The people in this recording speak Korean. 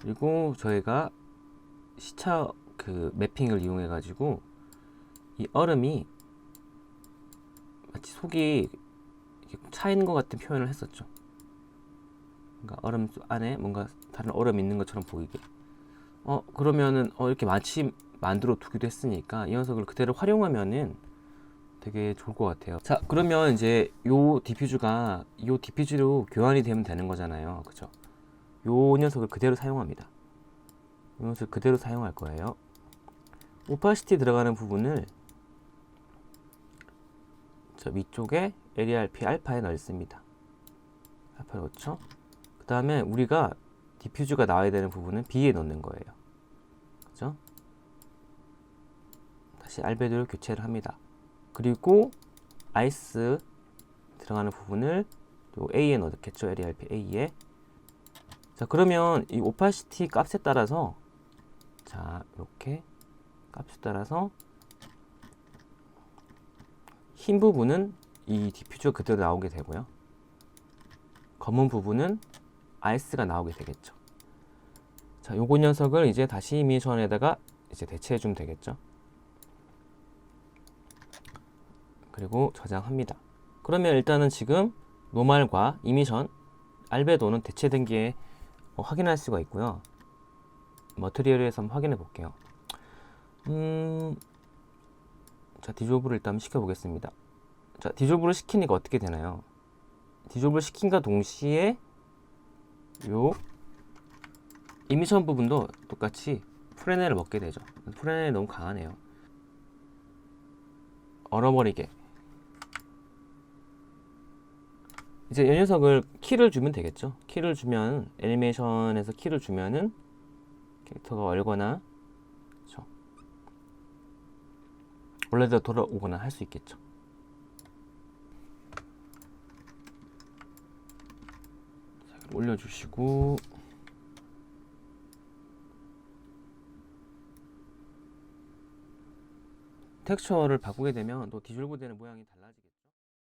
그리고 저희가 시차 그 매핑을 이용해 가지고 이 얼음이 마치 속이 차 있는 것 같은 표현을 했었죠. 그러니까 얼음 속 안에 뭔가 다른 얼음 있는 것처럼 보이게. 어 그러면은 어 이렇게 마치 만들어 두기도 했으니까 이 녀석을 그대로 활용하면은 되게 좋을 것 같아요. 자 그러면 이제 요 디퓨즈가 요 디퓨즈로 교환이 되면 되는 거잖아요. 그죠? 요 녀석을 그대로 사용합니다. 이 녀석을 그대로 사용할 거예요. 오파시티 들어가는 부분을 저 위쪽에 LERP 알파에 넣습니다. 알파 넣죠. 그 다음에 우리가 디퓨즈가 나와야 되는 부분은 B에 넣는 거예요. 그죠? 다시 알베도를 교체를 합니다. 그리고 아이스 들어가는 부분을 또 A에 넣겠죠. LERP A에. 자, 그러면 이 오파시티 값에 따라서 자, 이렇게 값에 따라서 흰 부분은 이 디퓨저가 그대로 나오게 되고요. 검은 부분은 아이스가 나오게 되겠죠. 자, 요거 녀석을 이제 다시 이미션에다가 이제 대체해 주면 되겠죠. 그리고 저장합니다. 그러면 일단은 지금 노말과 이미션, 알베도는 대체된 게 어, 확인할 수가 있고요. 머트리얼에서 한번 확인해 볼게요. 음, 자, 디조브를 일단 시켜 보겠습니다. 자, 디조브를 시키니까 어떻게 되나요? 디조브를 시킨과 동시에 요 이미션 부분도 똑같이 프레넬을 먹게 되죠. 프레넬이 너무 강하네요. 얼어버리게. 이제 이 녀석을 키를 주면 되겠죠. 키를 주면 애니메이션에서 키를 주면은 캐릭터가 얼거나 그렇죠. 원래대로 돌아오거나 할 수 있겠죠. 올려주시고 텍스처를 바꾸게 되면 또 디졸브 되는 모양이 달라지게.